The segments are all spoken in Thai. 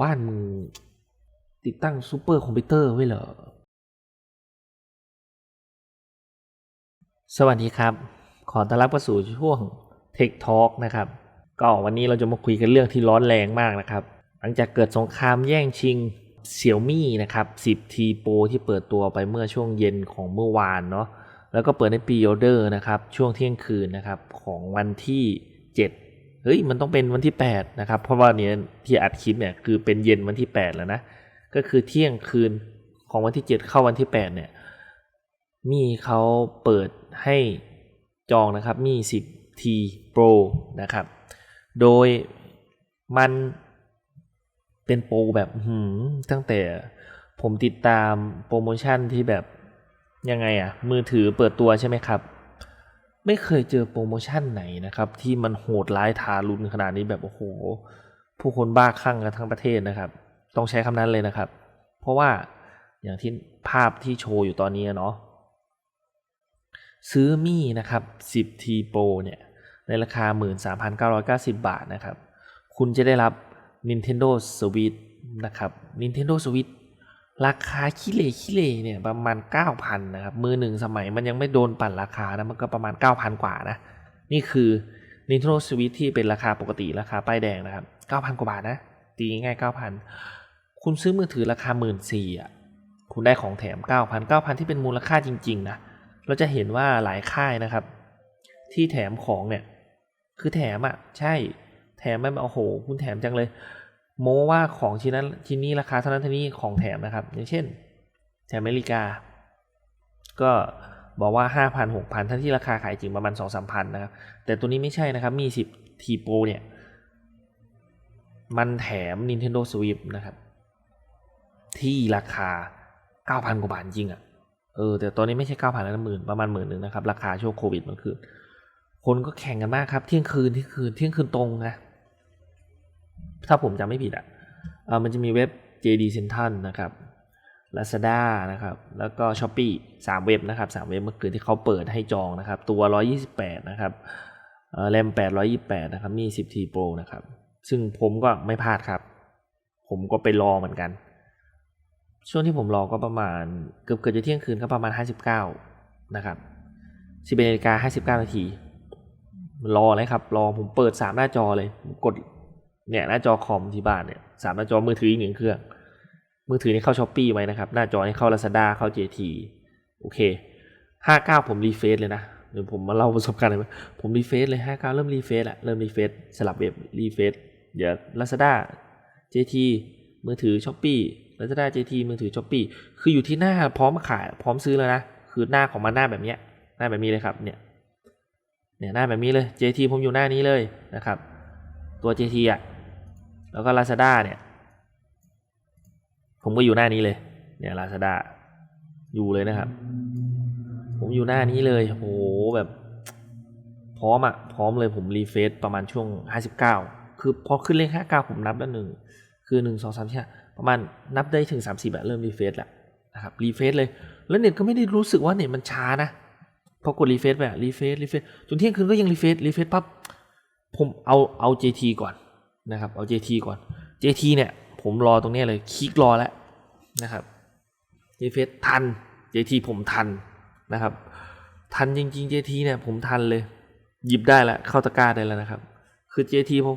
บ้านมึงติดตั้งซูเปอร์คอมพิวเตอร์ไว้เหรอ สวัสดีครับ ขอต้อนรับเข้าสู่ช่วง Tech Talk นะครับ ก็วันนี้เราจะมาคุยกันเรื่องที่ร้อนแรงมากนะครับ หลังจากเกิดสงครามแย่งชิง Xiaomi นะครับ 10T Pro ที่เปิดตัวไปเมื่อช่วงเย็นของเมื่อวานเนาะ แล้วก็เปิดในปีออเดอร์นะครับ ช่วงเที่ยงคืนนะครับ ของวันที่ 7 เฮ้ยมันต้องเป็นวันที่ 8 นะครับ เพราะว่าเนี่ยที่อัดคลิปเนี่ยคือเป็นเย็นวันที่ 8 แล้วนะ ก็คือเที่ยงคืนของวันที่ 7 เข้าวันที่ 8 เนี่ย มีเขาเปิดให้จองนะครับ มี 10T Pro นะครับ โดยมันเป็นโปรแบบหือตั้งแต่ผมติดตามโปรโมชั่นที่แบบยังไงอะมือถือเปิดตัวใช่ไหมครับ ไม่เคยเจอโปรโมชั่นไหนนะครับ ที่มันโหดร้ายทารุณขนาดนี้แบบโอ้โห ผู้คนบ้าคลั่งกันทั้งประเทศนะครับ ต้องใช้คำนั้นเลยนะครับ เพราะว่าอย่างที่ภาพที่โชว์อยู่ตอนนี้เนาะซื้อมี่นะครับ 10T Pro เนี่ย ในราคา 13,990 บาทนะครับ คุณจะได้รับ Nintendo Switch นะครับ Nintendo Switch ราคาขี้เหร่ขี้เหร่เนี่ยประมาณ 9,000นะครับมือหนึ่งสมัยมันยังไม่โดนปั่นราคานะมันก็ประมาณ 9,000 กว่านะ นี่คือ Nintendo Switch ที่เป็นราคาปกติราคาป้ายแดงนะครับ 9,000 กว่าบาทนะ ตีง่าย 9,000 คุณซื้อมือถือราคา 14,000อะคุณได้ของแถม 9,000 9,000 ที่เป็นมูลค่าจริงๆนะเราจะเห็นว่าหลายค่ายนะครับ ที่แถมของเนี่ย คือแถมอะใช่แถมไม่โอ้โห คุณแถมจังเลย โม้ว่าของชิ้นนั้นชิ้นนี้ราคาเท่านั้นเท่านี้ของแถมนะครับ อย่างเช่น แถมอเมริกา ก็บอกว่าห้าพันหกพันทั้งที่ราคาขายจริงประมาณสองสามพันนะครับ แต่ตัวนี้ไม่ใช่นะครับ มีสิบทีโปรเนี่ย มันแถม Nintendo Switch นะครับ ที่ราคาเก้าพันกว่าบาทจริงอะ่ะ เออ แต่ตอนนี้ไม่ใช่เก้าพันแล้วนะหมื่นประมาณหมื่นหนึ่งนะครับ ราคาช่วงโควิดมันคือ คนก็แข่งกันมากครับ เที่ยงคืนเที่ยงคืนเที่ยงคืนตรงนะ ถ้าผมจำไม่ผิดอะ่ะมันจะมีเว็บ JD Central นะครับ Lazada นะครับ แล้วก็ Shopee สามเว็บนะครับสามเว็บเมื่อคืนที่เขาเปิดให้จองนะครับ ตัว 128 นะครับแรม 828 นะครับ มี 10T Pro นะครับ ซึ่งผมก็ไม่พลาดครับ ผมก็ไปรอเหมือนกัน ช่วงที่ผมรอก็ประมาณเกือบเกือบจะเที่ยงคืนก็ประมาณ 59 นะครับ11นาฬิกา59 นาที รอเลยครับ รอผมเปิด 3 หน้าจอเลย ผมกด เนี่ยหน้าจอคอมที่บ้านเนี่ยสามหน้าจอมือถืออีกหนึ่งเครื่อง มือถือนี่เข้าช้อปปี้ไว้นะครับ หน้าจอนี่เข้า Lazada เข้า JT โอเค59ผมรีเฟซเลยนะเดี๋ยวผมมาเล่าประสบการณ์หน่อยผมรีเฟซเลย59เก้าเริ่มรีเฟซอะเริ่มรีเฟซสลับเว็บรีเฟซเดี๋ยว Lazada JT มือถือช้อปปี้ Lazada JT มือถือช้อปปี้คืออยู่ที่หน้าพร้อมขายพร้อมซื้อแล้วนะคือหน้าของมันหน้าแบบเนี้ยหน้าแบบนี้เลยครับเนี่ยเนี่ยหน้าแบบนี้เลย JT ผมอยู่หน้านี้เลยนะครับ ตัว JT อะ แล้วก็ Lazada เนี่ย ผมก็อยู่หน้านี้เลย เนี่ย Lazada อยู่เลยนะครับ ผมอยู่หน้านี้เลยโหแบบพร้อมอะพร้อมเลยผมรีเฟซประมาณช่วง 59 คือพอขึ้นเลข 59 ผมนับแล้วหนึ่งคือ 1 2 3 4ประมาณนับได้ถึง 30อะเริ่มรีเฟซแล้วนะครับรีเฟซเลย แล้วเน็ตก็ไม่ได้รู้สึกว่าเน็ตมันช้านะพอกดรีเฟซไปรีเฟซรีเฟซจนเที่ยงคืนก็ยังรีเฟซรีเฟซปั๊บผมเอาเอา JT ก่อน นะครับ เอา JT ก่อน JT เนี่ย ผมรอตรงนี้เลย คลิกรอแล้วนะครับรีเฟซทัน JT ผมทันนะครับ ทันจริงๆ JT เนี่ยผมทันเลย หยิบได้แล้วเข้าตะกร้าได้แล้วนะครับ คือ JT พอ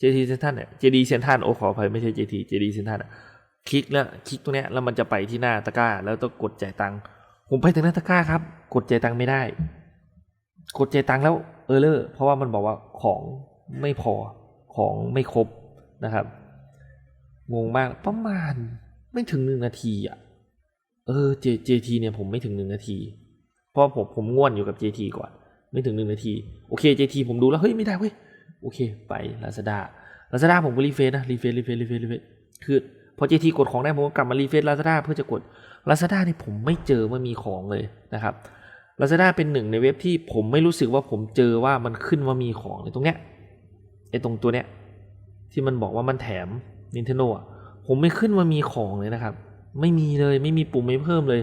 JT เซนทันเนี่ย JD เซนทันโอ้ขออภัยไม่ใช่ JT JD เซนทันอะคลิกแล้วคลิกตรงนี้แล้วมันจะไปที่หน้าตะกร้า แล้วต้องกดจ่ายตังค์ผมไปถึงหน้าตะกร้าครับ กดจ่ายตังค์ไม่ได้ กดจ่ายตังค์แล้วเออเลอร์เพราะว่ามันบอกว่าของไม่พอ ของไม่ครบนะครับ งงมากประมาณไม่ถึงหนึ่งนาทีอะ เออ J JT เนี่ยผมไม่ถึงหนึ่งนาที เพราะผมผมง่วนอยู่กับ JT ก่อน ไม่ถึงหนึ่งนาที โอเค JT ผมดูแล้วเฮ้ยไม่ได้เว้ย โอเคไป Lazada Lazada ผมก็รีเฟซนะรีเฟซรีเฟซรีเฟซรีเฟซคือพอ JT กดของได้ผมก็กลับมารีเฟซ Lazada เพื่อจะกด Lazada นี่ผมไม่เจอว่ามีของเลยนะครับ Lazada เป็นหนึ่งในเว็บที่ผมไม่รู้สึกว่าผมเจอว่ามันขึ้นว่ามีของในตรงเนี้ย ไอ้ตรงตัวเนี้ยที่มันบอกว่ามันแถม Nintendo อะผมไม่ขึ้นว่ามีของเลยนะครับ ไม่มีเลยไม่มีปุ่มไม่เพิ่มเลย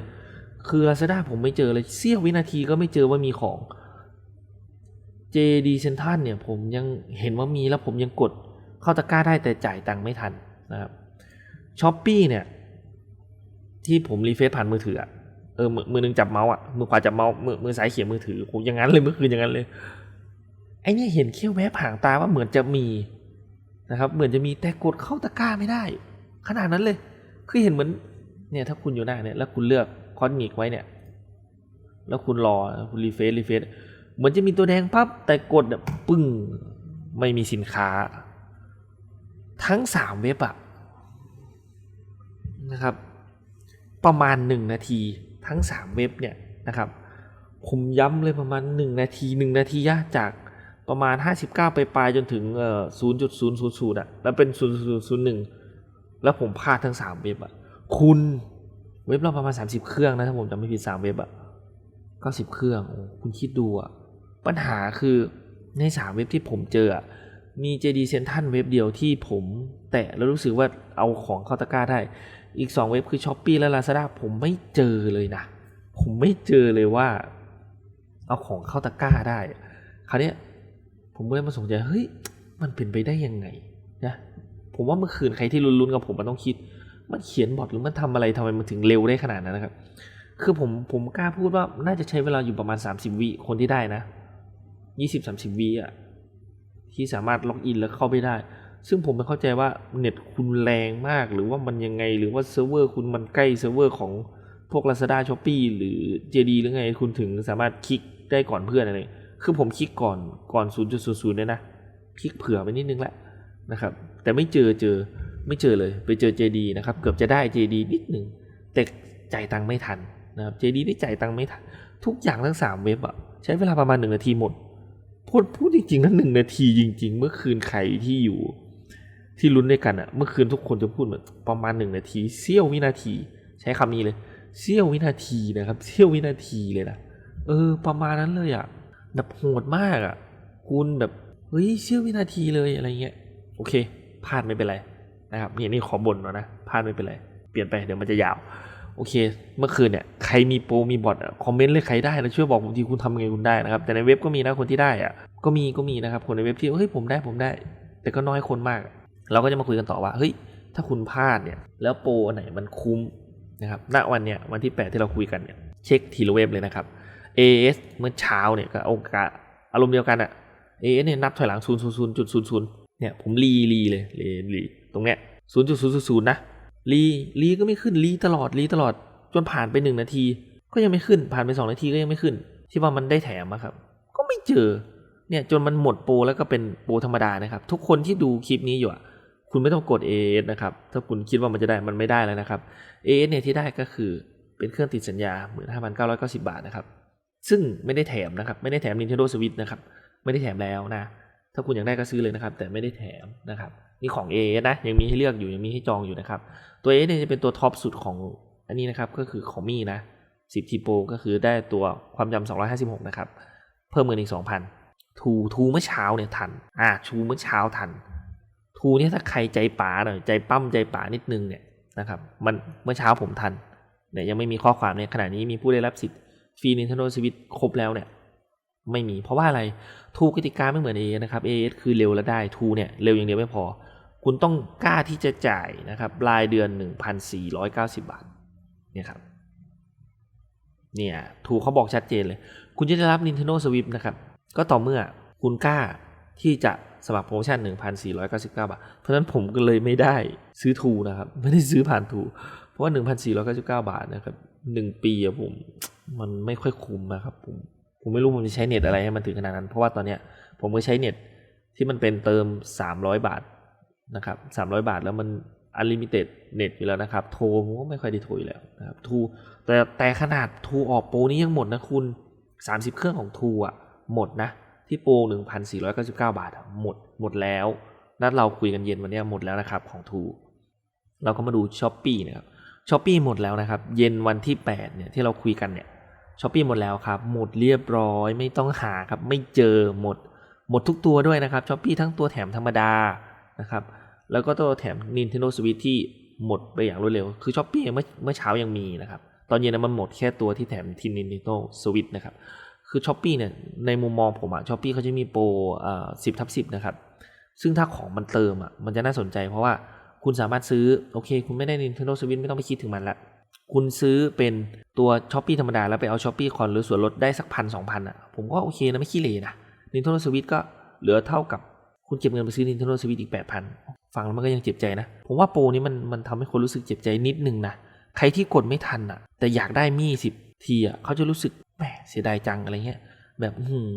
คือ Lazada ผมไม่เจอเลยเสี้ยววินาทีก็ไม่เจอว่ามีของ JD Central เนี่ยผมยังเห็นว่ามีแล้วผมยังกดเข้าตะกร้าได้แต่จ่ายตังค์ไม่ทันนะครับช้อปปี้เนี่ย ที่ผมรีเฟซผ่านมือถืออะเออมือมือหนึงจับเมาส์อะมือขวาจับเมาส์มือมือซ้ายเขียนมือถือผมอย่างนั้นเลยเมื่อคืนอย่างนั้นเลย ไอ้เนี่ยเห็นเขี้ยวแวบห่างตาว่าเหมือนจะมีนะครับ เหมือนจะมีแต่กดเข้าตะกร้าไม่ได้ ขนาดนั้นเลย คือเห็นเหมือนเนี่ยถ้าคุณอยู่หน้าเนี่ยแล้วคุณเลือกคอนมิกไว้เนี่ย แล้วคุณรอคุณรีเฟซรีเฟซเหมือนจะมีตัวแดงปั๊บแต่กดแบบปึ้งไม่มีสินค้า ทั้งสามเว็บอะนะครับ ประมาณหนึ่งนาทีทั้งสามเว็บเนี่ยนะครับ ผมย้ำเลยประมาณหนึ่งนาทีหนึ่งนาทียะจาก ประมาณห้าสิบเก้าไปปลายจนถึงเอ่อศูนย์จุดศูนย์ศูนย์ศูนย์อะแล้วเป็นศูนย์ศูนย์ศูนย์หนึ่งแล้วผมพลาดทั้งสามเว็บอะคุณเว็บเราประมาณสามสิบเครื่องนะถ้าผมจำไม่ผิดสามเว็บอะก็สิบเครื่องคุณคิดดูอะปัญหาคือในสามเว็บที่ผมเจอมี JD Central เว็บเดียวที่ผมแตะแล้วรู้สึกว่าเอาของเข้าตะกร้าได้ อีก 2 เว็บคือ s h อ p e e และ Lazada ผมไม่เจอเลยนะ ผมไม่เจอเลยว่า เอาของเข้าตะกร้าได้ คราวนี้ ผมก็เลยมาสงสัยเฮ้ยมันเป็นไปได้ยังไงนะผมว่าเมื่อคืนใครที่ลุ้นๆกับผมมันต้องคิด มันเขียนบอทหรือมันทำอะไรทำไมมันถึงเร็วได้ขนาดนั้นนะครับ คือผมผมกล้าพูดว่าน่าจะใช้เวลาอยู่ประมาณ 30 วิคนที่ได้นะ 20-30 วิอะที่สามารถล็อกอินแล้วเข้าไปได้ ซึ่งผมไม่เข้าใจว่าเน็ตคุณแรงมาก หรือว่ามันยังไงหรือว่าเซิร์ฟเวอร์คุณมันใกล้เซิร์ฟเวอร์ของพวก Lazada s h o p e e หรือ JD หรือไงคุณถึงสามารถคลิกได้ก่อนเพื่อนอะไร คือผมคลิกก่อนก่อน 0.00เนี่ยนะคลิกเผื่อไปนิดนึงแหละนะครับ แต่ไม่เจอเจอไม่เจอเลยไปเจอ JD นะครับ เกือบจะได้ JD นิดหนึ่งแต่จ่ายตังค์ไม่ทันนะครับ JD ได้จ่ายตังค์ไม่ทัน ทุกอย่างทั้ง 3 เว็บอะใช้เวลาประมาณ 1 นาทีหมด พูดพูดจริงๆนะหนึ่งนาทีจริง ๆ เมื่อคืนใครที่อยู่ ที่ลุ้นด้วยกันอะเมื่อคืนทุกคนจะพูดเหมือนประมาณหนึ่งนาทีเสี้ยววินาที ใช้คำนี้เลยเสี้ยววินาทีนะครับเสี้ยววินาทีเลยนะเออ ประมาณนั้นเลยอะ แบบโหดมากอะคุณแบบเฮ้ยเสี้ยววินาทีเลยอะไรเงี้ยโอเคพลาดไม่เป็นไรนะครับนี่นี่ขอบ่นหน่อยนะพลาดไม่เป็นไร เปลี่ยนไปเดี๋ยวมันจะยาว โอเค เมื่อคืนเนี่ยใครมีโปรมีบอทคอมเมนต์เลยใครได้แล้วช่วยบอกผมทีคุณทำไงคุณได้นะครับ แต่ในเว็บก็มีนะคนที่ได้อะก็มีก็มีนะครับคนในเว็บที่เฮ้ยผมได้ผมได้ แต่ก็น้อยคนมาก เราก็จะมาคุยกันต่อว่าเฮ้ยถ้าคุณพลาดเนี่ยแล้วโปรไหนมันคุ้มนะครับณวันเนี่ยวันที่ 8 ที่เราคุยกันเนี่ยเช็คทีละเว็บเลยนะครับ AS เมื่อเช้าเนี่ยก็โอกาสอารมณ์เดียวกันอะ AS เนี่ยนับถอยหลัง 0 0 0 0 0เนี่ยผมรีรีเลยรีรีตรงเนี้ย0.000นะรีรีก็ไม่ขึ้นรีตลอดรีตลอดจนผ่านไปหนึ่งนาที ก็ยังไม่ขึ้นผ่านไปสองนาทีก็ยังไม่ขึ้น ที่ว่ามันได้แถมอะครับ ก็ไม่เจอเนี่ยจนมันหมดโปรแล้วก็เป็นโปรธรรมดานะครับ ทุกคนที่ดูคลิปนี้อยู่อะคุณไม่ต้องกด AS นะครับ ถ้าคุณคิดว่ามันจะได้มันไม่ได้แล้วนะครับ AS เนี่ยที่ได้ก็คือเป็นเครื่องติดสัญญา 15,990 บาทนะครับ ซึ่งไม่ได้แถมนะครับ ไม่ได้แถม Nintendo Switch นะครับ ไม่ได้แถมแล้วนะ ถ้าคุณอยากได้ก็ซื้อเลยนะครับ แต่ไม่ได้แถมนะครับ นี่ของ A นะ ยังมีให้เลือกอยู่ ยังมีให้จองอยู่นะครับ ตัว A เนี่ยจะเป็นตัวท็อปสุดของอันนี้นะครับ ก็คือของมี่นะ 10 t Pro ก็คือได้ตัวความจำ256 นะครับ เพิ่มเงินอีก 2,000 ทูทูเมื่อเช้าเนี่ยทัน อ่าทูเมื่อเช้าทัน ทูเนี่ยถ้าใครใจป๋าหน่อยใจปั้มใจป๋านิดนึงเนี่ยนะครับ มันเมื่อเช้าผมทันเนี่ยยังไม่มีข้อความเนี่ยขณะนี้มีผู้ได้รับสิทธิ์ ฟรี Nintendo Switch ครบแล้วเนี่ยไม่มี เพราะว่าอะไรทูกติกาไม่เหมือน AS นะครับ AS คือเร็วและได้ทูเนี่ยเร็วอย่างเดียวไม่พอ คุณต้องกล้าที่จะจ่ายนะครับรายเดือน 1,490 บาทเนี่ยครับเนี่ยทูเขาบอกชัดเจนเลย คุณจะได้รับ Nintendo Switch นะครับ ก็ต่อเมื่อคุณกล้าที่จะสมัครโปรโมชั่น 1,499 บาท เพราะฉะนั้นผมก็เลยไม่ได้ซื้อทูนะครับ ไม่ได้ซื้อผ่านทู เพราะว่า 1,499 บาทนะครับ หนึ่งปีอะผมมันไม่ค่อยคุ้มนะครับผมผมไม่รู้ผมจะใช้เน็ตอะไรให้มันถึงขนาดนั้น เพราะว่าตอนเนี้ยผมก็ใช้เน็ตที่มันเป็นเติม 300 บาทนะครับ300 บาทแล้วมันอันลิมิเต็ดเน็ตอยู่แล้วนะครับ โทรผมก็ไม่ค่อยได้โทรอยู่แล้วนะครับทูแต่แต่ขนาดทูออกโปรนี้ยังหมดนะคุณ 30 เครื่องของทูอะหมดนะ ที่โปร 1,499 บาทอะหมดหมดแล้วนัดเราคุยกันเย็นวันเนี้ยหมดแล้วนะครับของทูเราก็มาดูช้อปปี้นะครับ ช้อปปี้หมดแล้วนะครับ เย็นวันที่8เนี่ยที่เราคุยกันเนี่ยช้อปปี้หมดแล้วครับ หมดเรียบร้อยไม่ต้องหาครับ ไม่เจอหมด หมดทุกตัวด้วยนะครับช้อปปี้ทั้งตัวแถมธรรมดานะครับ แล้วก็ตัวแถม Nintendo Switch ที่หมดไปอย่างรวดเร็ว คือช้อปปี้เมื่อเมื่อเช้ายังมีนะครับ ตอนเย็นมันหมดแค่ตัวที่แถมที Nintendo Switch นะครับ คือช้อปปี้เนี่ยในมุมมองผมอะช้อปปี้เขาจะมีโปรอ่าสิบทับสิบนะครับ ซึ่งถ้าของมันเติมอะมันจะน่าสนใจเพราะว่า คุณสามารถซื้อ โอเค คุณไม่ได้ Nintendo Switch ไม่ต้องไปคิดถึงมันละ คุณซื้อเป็นตัว s h อ p e e ธรรมดา แล้วไปเอา s h อ p e e คอนหรือส่วนลดได้สักพันสองพันอะ ผมก็โอเคนะ ไม่ขี้เหร่นะ Nintendo Switch ก็เหลือเท่ากับคุณเก็บเงินไปซื้อ Nintendo Switch อีก 8,000 ฟังแล้วมันก็ยังเจ็บใจนะ ผมว่าโปรนี้มันมันทำให้คนรู้สึกเจ็บใจนิดนึงนะ ใครที่กดไม่ทันอะ แต่อยากได้มี่สิบทีอะเขาจะรู้สึกแหมเสียดายจังอะไรเงี้ย แบบหือ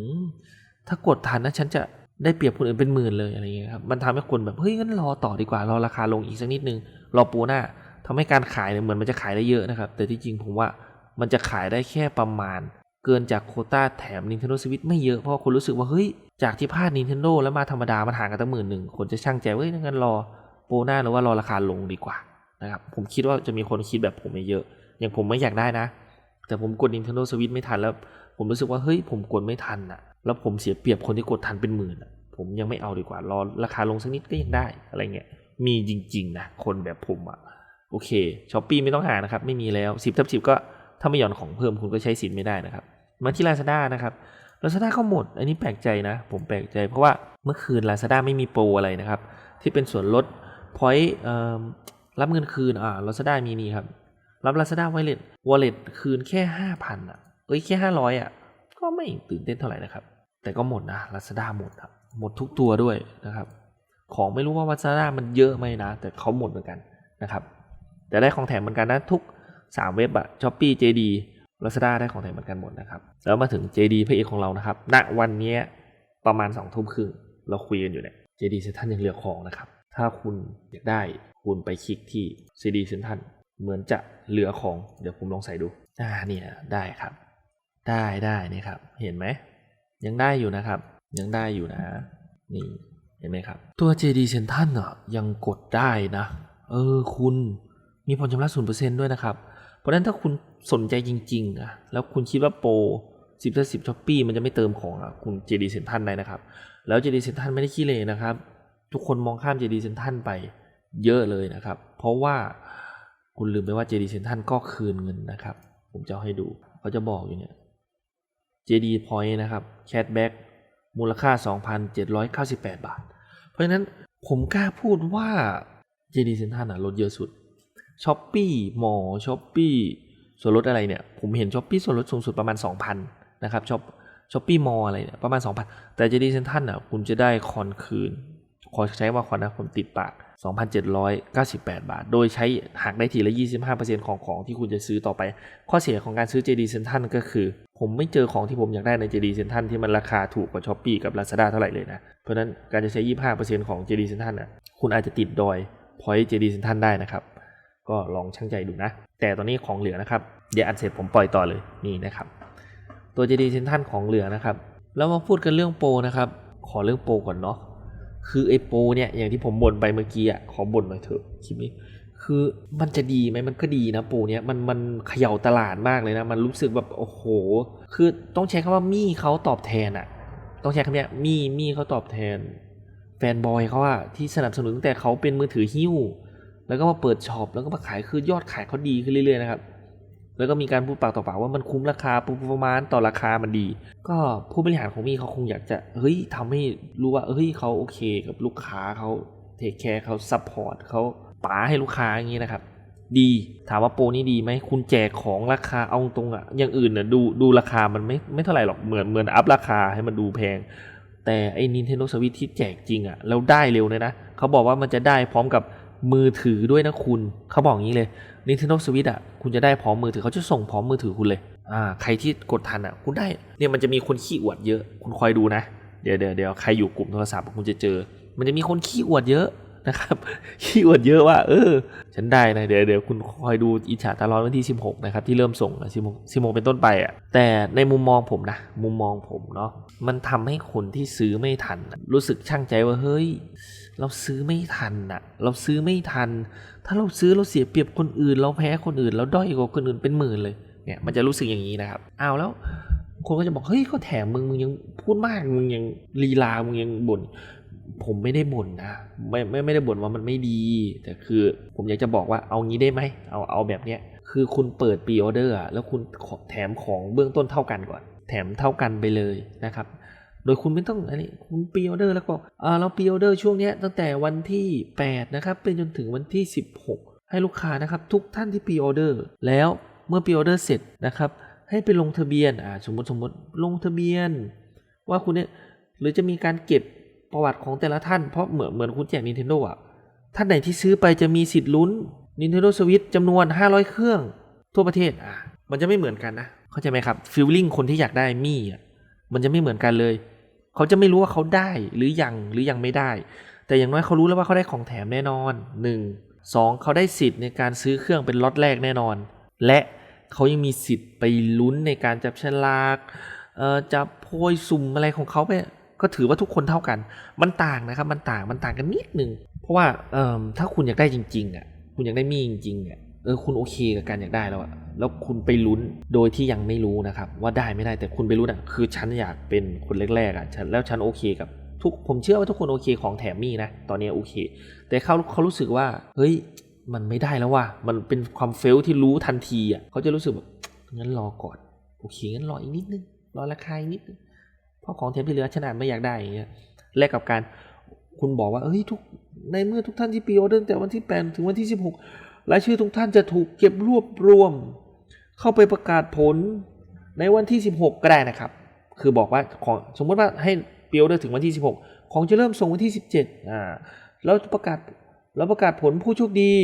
ถ้ากดทันนะฉันจะ ได้เปรียบคนอื่นเป็นหมื่นเลยอะไรเงี้ยครับมันทำให้คนแบบเฮ้ยงั้นรอต่อดีกว่ารอราคาลงอีกสักนิดนึงรอโปรหน้าทำให้การขายเนี่ยเหมือนมันจะขายได้เยอะนะครับ แต่ที่จริงผมว่ามันจะขายได้แค่ประมาณ เกินจากโคต้าแถม Nintendo Switch ไม่เยอะเพราะคนรู้สึกว่าเฮ้ยจากที่พลาด Nintendo แล้วมาธรรมดามันห่างกันตั้งหมื่นหนึ่งคนจะช่างใจเฮ้ยงั้นรอโปรหน้าหรือว่ารอราคาลงดีกว่านะครับผมคิดว่าจะมีคนคิดแบบผมเยอะอย่างผมไม่อยากได้นะ แต่ผมกด Nintendo Switch ไม่ทันแล้ว ผมรู้สึกว่าเฮ้ยผมกดไม่ทันอะ แล้วผมเสียเปรียบคนที่กดทันเป็นหมื่นผมยังไม่เอาดีกว่ารอราคาลงสักนิดก็ยังได้อะไรเงี้ยมีจริงๆนะคนแบบผมอะโอเคช้อปปีไม่ต้องหานะครับไม่มีแล้ว10ทับ10ก็ถ้าไม่หย่อนของเพิ่มคุณก็ใช้สินไม่ได้นะครับ มาที่ Lazada นะครับ Lazada ก็หมด อันนี้แปลกใจนะ ผมแปลกใจเพราะว่าเมื่อคืน Lazada ไม่มีโปรอะไรนะครับ ที่เป็นส่วนลด point เอ่อรับเงินคืนอ่า Lazada มีนี่ครับ รับ Lazada Wallet Wallet คืนแค่ 5,000อะเอ้ยแค่ 500อะ ก็ไม่ตื่นเต้นเท่าไหร่นะครับ แต่ก็หมดนะ Lazada หมดครับหมดทุกตัวด้วยนะครับ ของไม่รู้ว่า Lazada มันเยอะไหมนะ แต่เขาหมดเหมือนกันนะครับ แต่ได้ของแถมเหมือนกันนะทุก 3 เว็บอะ Shopee JD Lazada ได้ของแถมเหมือนกันหมดนะครับ แล้วมาถึง JD พระเอกของเรานะครับ ณ วันนี้ประมาณ2ทุ่มครึ่งเราคุยกันอยู่เนี่ย JD เซนทันยังเหลือของนะครับ ถ้าคุณอยากได้คุณไปคลิกที่ JD เซนทันเหมือนจะเหลือของ เดี๋ยวผมลองใส่ดู อ่าเนี่ยได้ครับ ได้ได้นี่ครับ เห็นไหม ยังได้อยู่นะครับ ยังได้อยู่นะ นี่เห็นไหมครับ ตัว JD Central อะยังกดได้นะ เออคุณมีผ่อนชำระศูนเปอร์เซ็นด้วยนะครับ เพราะนั้นถ้าคุณสนใจจริงๆอะแล้วคุณคิดว่าโปร10ต่อ10ช้อปปี้มันจะไม่เติมของอะคุณ JD Central ได้นะครับ แล้ว JD Central ไม่ได้ขี้เลยนะครับ ทุกคนมองข้าม JD Central ไปเยอะเลยนะครับ เพราะว่าคุณลืมไปว่า JD Central ก็คืนเงินนะครับ ผมจะให้ดูเขาจะบอกอยู่เนี่ย JD Point นะครับ Cashback มูลค่า 2,798 บาท เพราะฉะนั้นผมกล้าพูดว่า JD Central อะลดเยอะสุดช้อปปี้มอช้อปปี้ส่วนลดอะไรเนี่ย ผมเห็นช้อปปี้ส่วนลดสูงสุดประมาณ 2,000 นะครับช้อปช้อปปี้มออะไรเนี่ยประมาณ 2,000 แต่ JD Central อะคุณจะได้คอนคืน ขอใช้ว่าคอนนะผมติดปาก 2,798 บาท โดยใช้หักได้ทีละ 25%ของของที่คุณจะซื้อต่อไป ข้อเสียของการซื้อ JD Central ก็คือ ผมไม่เจอของที่ผมอยากได้ใน JD Central ที่มันราคาถูกกว่า Shopee กับ Lazada เท่าไหร่เลยนะ เพราะนั้นการจะใช้ 25%ของ JD Central น่ะคุณอาจจะติดดอย point JD Central ได้นะครับ ก็ลองช่างใจดูนะ แต่ตอนนี้ของเหลือนะครับ เดี๋ยวอันเสร็จผมปล่อยต่อเลยนี่นะครับ ตัว JD Central ของเหลือนะครับ แล้วมาพูดกันเรื่องโปรนะครับ ขอเรื่องโปรก่อนเนาะ คือไอ้โปรเนี่ยอย่างที่ผมบ่นไปเมื่อกี้อะขอบ่นหน่อยเถอะคลิปนี้คือมันจะดีไหมมันก็ดีนะปรเนี้ยมันมันเขย่าตลาดมากเลยนะ มันรู้สึกแบบโอ้โห คือต้องใช้คำว่ามี่เขาตอบแทนอะต้องใช้คำเนี้ยมี่มี่เขาตอบแทน แฟนบอยเขาอะที่สนับสนุนตั้งแต่เขาเป็นมือถือหิ้ว แล้วก็มาเปิดช็อปแล้วก็มาขายคือยอดขายเขาดีขึ้นเรื่อยๆนะครับ แล้วก็มีการพูดปากต่อปากว่ามันคุ้มราคาประมาณต่อราคามันดี ก็ผู้บริหารของมี่เขาคงอยากจะเฮ้ยทำให้รู้ว่าเฮ้ยเขาโอเคกับลูกค้าเขาเทคแคร์เขาซัพพอร์ตเขาป๋าให้ลูกค้าอย่างนี้นะครับดีถามว่าโปรนี้ดีไหมคุณแจกของราคาเอาตรงอะอย่างอื่นน่ะดูดูราคามันไม่ไม่เท่าไหร่หรอกเหมือนเหมือนอัพราคาให้มันดูแพง แต่ไอ้ Nintendo Switch ที่แจกจริงอะแล้วได้เร็วเลยนะเขาบอกว่ามันจะได้พร้อมกับ มือถือด้วยนะคุณ เขาบอกอย่างนี้เลย Nintendo Switch อะคุณจะได้พร้อมมือถือเขาจะส่งพร้อมมือถือคุณเลยอ่าใครที่กดทันอะ คุณได้เนี่ยมันจะมีคนขี้อวดเยอะ คุณคอยดูนะ เดี๋ยวเดี๋ยวเดี๋ยวใครอยู่กลุ่มโทรศัพท์คุณจะเจอ มันจะมีคนขี้อวดเยอะนะครับขี้อวดเยอะว่า เออ ฉันได้นะเดี๋ยวเดี๋ยวคุณคอยดูอิจฉาตาร้อนวันที่ 16 นะครับ ที่เริ่มส่งนะ16 16เป็นต้นไปอะแต่ในมุมมองผมนะ มุมมองผมเนาะมันทำให้คนที่ซื้อไม่ทัน รู้สึกช่างใจว่าเฮ้ย เราซื้อไม่ทันน่ะเราซื้อไม่ทัน ถ้าเราซื้อเราเสียเปรียบคนอื่น เราแพ้คนอื่น เราด้อยกว่าคนอื่นเป็นหมื่นเลย เนี่ยมันจะรู้สึกอย่างนี้นะครับเอาแล้วคนก็จะบอกเฮ้ยก็แถมมึงมึงยังพูดมากมึงยังลีลามึงยังบ่นผมไม่ได้บ่นนะไม่ไม่ไม่ได้บ่นว่ามันไม่ดี แต่คือผมอยากจะบอกว่าเอางี้ได้ไหมเอาเอาแบบเนี้ยคือคุณเปิดปีออเดอร์แล้วคุณแถมของเบื้องต้นเท่ากันก่อน แถมเท่ากันไปเลยนะครับ โดยคุณไม่ต้องอันนี้คุณปีออเดอร์แล้วก็เออเราปีออเดอร์ช่วงนี้ตั้งแต่วันที่ 8 นะครับ เป็นจนถึงวันที่ 16 ให้ลูกค้านะครับทุกท่านที่ปีออเดอร์แล้วเมื่อปีออเดอร์เสร็จนะครับให้ไปลงทะเบียนอ่าสมมติสมมติลงทะเบียน ว่าคุณเนี่ยหรือจะมีการเก็บประวัติของแต่ละท่านเพราะเหมือนเหมือนคุณแจก Nintendo อะท่านไหนที่ซื้อไปจะมีสิทธิ์ลุ้น Nintendo Switch จำนวน 500 เครื่องทั่วประเทศอะมันจะไม่เหมือนกันนะ เข้าใจไหมครับฟีลลิ่งคนที่อยากได้มี่อะมันจะไม่เหมือนกันเลย เขาจะไม่รู้ว่าเขาได้หรือยังหรือยังไม่ได้ แต่อย่างน้อยเขารู้แล้วว่าเขาได้ของแถมแน่นอน 1 2 เขาได้สิทธิ์ในการซื้อเครื่องเป็นล็อตแรกแน่นอน และเขายังมีสิทธิ์ไปลุ้นในการจับฉลากจับโพยสุ่มอะไรของเขาไปก็ถือว่าทุกคนเท่ากัน มันต่างนะครับ มันต่าง มันต่างกันนิดนึง เพราะว่าถ้าคุณอยากได้จริงๆอะ คุณอยากได้มีจริงๆอะ เออคุณโอเคกับการอยากได้แล้วอะแล้วคุณไปลุ้นโดยที่ยังไม่รู้นะครับ ว่าได้ไม่ได้แต่คุณไปลุ้นอะคือฉันอยากเป็นคนแรกๆอะฉันแล้วฉันโอเคกับทุกผมเชื่อว่าทุกคนโอเคของแถมมี่นะ ตอนนี้โอเค แต่เขาเขารู้สึกว่า เฮ้ย มันไม่ได้แล้วว่ะมันเป็นความเฟลที่รู้ทันทีอะเขาจะรู้สึกแบบงั้นรอก่อน โอเคงั้นรออีกนิดนึงรอราคาอีกนิดนึงเพราะของแถมที่เหลือฉันอาจไม่อยากได้อย่างเงี้ยแลกกับการคุณบอกว่าเอ้ยทุกในเมื่อทุกท่านที่ปีออเดอร์แต่วันที่8ถึงวันที่16 รายชื่อทุกท่านจะถูกเก็บรวบรวม เข้าไปประกาศผลในวันที่ 16 ก็ได้นะครับ คือบอกว่าของสมมติว่าให้เปีออเดอร์ถึงวันที่ 16 ของจะเริ่มส่งวันที่ 17อ่าแล้วประกาศแล้วประกาศผลผู้โชคดี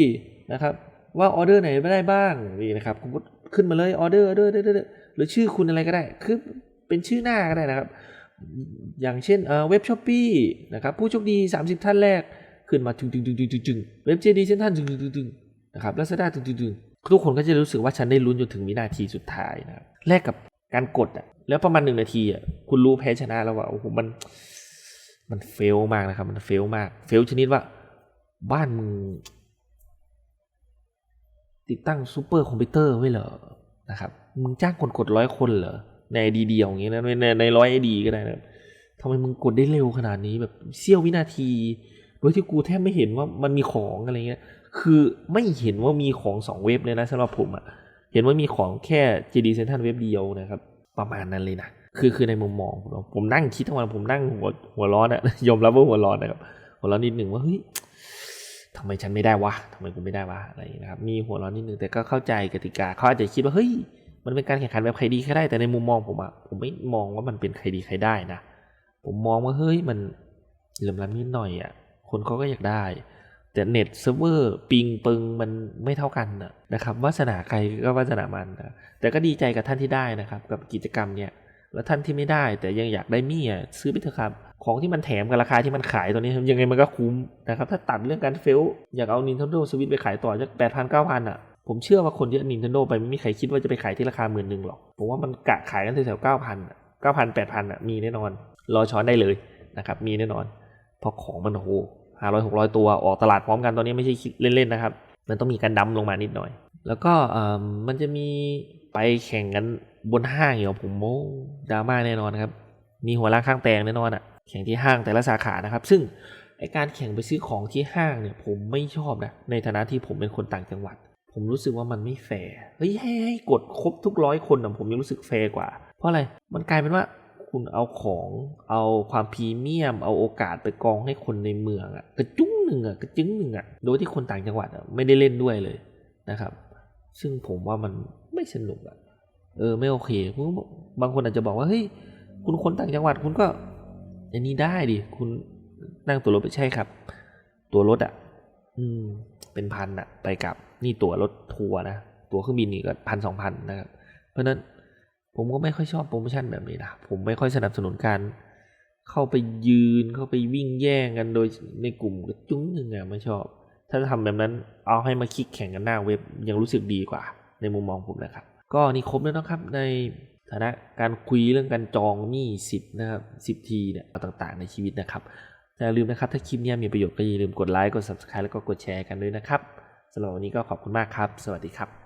นะครับ ว่าออเดอร์ไหนไม่ได้บ้างนี่นะครับคุณขึ้นมาเลยออเดอร์ออเดอร์หรือชื่อคุณอะไรก็ได้ คือเป็นชื่อหน้าก็ได้นะครับ อย่างเช่นเอ่อเว็บช้อปปี้นะครับผู้โชคดี 30 ท่านแรกขึ้นมาจึงจึงจึงจึงจึงเว็บเจดีเซนท่านจึงจึงจึง นะครับแลาซาด้าจึงจึงจึงทุกคนก็จะรู้สึกว่าฉันได้ลุ้นจนถึงวินาทีสุดท้ายนะครับแลกกับการกดอะแล้วประมาณหนึ่งนาทีอะคุณรู้แพ้ชนะแล้วว่าโอ้โหมันมันเฟลมากนะครับมันเฟลมาก เฟลชนิดว่าบ้านมึงติดตั้งซูเปอร์คอมพิวเตอร์ไว้เหรอนะครับมึงจ้างคนกดร้อยคนเหรอในอดีเดียวอย่างงี้นะในในร้อยไอดีก็ได้นะครับทำไมมึงกดได้เร็วขนาดนี้แบบเสี้ยววินาที โดยที่กูแทบไม่เห็นว่ามันมีของอะไรเงี้ย คือไม่เห็นว่ามีของสองเว็บเลยนะสำหรับผมอะเห็นว่ามีของแค่ GD Central เว็บเดียวนะครับ ประมาณนั้นเลยนะ คือคือในมุมมองผมผมนั่งคิดทั้งวันผมนั่งหัวหัวร้อนอะยอมรับว่าหัวร้อนนะครับ หัวร้อนนิดหนึ่งว่าเฮ้ยทำไมฉันไม่ได้วะทำไมกูไม่ได้วะอะไรนะครับ มีหัวร้อนนิดหนึ่งแต่ก็เข้าใจกติกาเขาอาจจะคิดว่าเฮ้ยมันเป็นการแข่งขันแบบใครดีใครได้แต่ในมุมมองผมอะผมไม่มองว่ามันเป็นใครดีใครได้นะผมมองว่าเฮ้ยมันเหลื่อมล้ำนิดหน่อยอะคนเขาก็อยากได้ แต่เน็ตเซิร์ฟเวอร์ปิงปึงมันไม่เท่ากันนะครับวาสนาใครก็วาสนามันนะแต่ก็ดีใจกับท่านที่ได้นะครับ กับกิจกรรมเนี่ยแล้วท่านที่ไม่ได้แต่ยังอยากได้มี่อะซื้อไปเถอะครับ ของที่มันแถมกับราคาที่มันขายตอนนี้ยังไงมันก็คุ้มนะครับถ้าตัดเรื่องการเฟลอยากเอา Nintendo Switch ไปขายต่อจากแปดพันเก้าพันอะผมเชื่อว่าคนเยอะ Nintendo ไปไม่มีใครคิดว่าจะไปขายที่ราคาหมื่นหนึ่งหรอก ผมว่ามันกะขายกันแถวเก้าพันเก้าพันแปดพันอะมีแน่นอน รอช้อนได้เลยนะครับมีแน่นอน เพราะของมันโอ้โห ห้าร้อยหกร้อยตัวออกตลาดพร้อมกันตอนนี้ไม่ใช่เล่นๆนะครับ มันต้องมีการดำลงมานิดหน่อย แล้วก็มันจะมีไปแข่งกันบนห้างอยู่ผมโมดราม่าแน่นอนนะครับ มีหัวล้างข้างแตงแน่นอนอะ่ะแข่งที่ห้างแต่ละสาขานะครับ ซึ่งไอการแข่งไปซื้อของที่ห้างเนี่ยผมไม่ชอบนะในฐานะที่ผมเป็นคนต่างจังหวัด ผมรู้สึกว่ามันไม่แฟร์เฮ้ยให้ให้กดครบทุกร้อยคนนะผมยังรู้สึกแฟร์กว่า เพราะอะไรมันกลายเป็นว่า คุณเอาของเอาความพรีเมียม เอาโอกาสไปกองให้คนในเมืองอะกระจุ้งหนึ่งอะกระจึ้งหนึ่งอะโดยที่คนต่างจังหวัดอะไม่ได้เล่นด้วยเลยนะครับ ซึ่งผมว่ามันไม่สนุกอะเออไม่โอเคคุณบางคนอาจจะบอกว่าเฮ้ยคุณคนต่างจังหวัดคุณก็อันนี้ได้ดิคุณนั่งตัวรถไปใช่ครับ ตัวรถอะอืม เป็นพันอะไปกลับนี่ตั๋วรถทัวร์นะ ตั๋วเครื่องบินนี่ก็พันสองพันนะครับ เพราะนั้น ผมก็ไม่ค่อยชอบโปรโมชั่นแบบนี้นะ ผมไม่ค่อยสนับสนุนการ เข้าไปยืนเข้าไปวิ่งแย่งกันโดยในกลุ่มกระจุ้งหนึ่งอะไม่ชอบ ถ้าจะทำแบบนั้นเอาให้มาคลิกแข่งกันหน้าเว็บยังรู้สึกดีกว่า ในมุมมองผมนะครับ ก็นี่ครบแล้วนะครับในฐานะการคุยเรื่องการจองหนี้สิบนะครับสิบทีเนี่ยต่างๆในชีวิตนะครับอย่าลืมนะครับ ถ้าคลิปนี้มีประโยชน์ก็อย่าลืมกดไลค์กด subscribe แล้วก็กดแชร์กันด้วยนะครับสำหรับวันนี้ก็ขอบคุณมากครับ สวัสดีครับ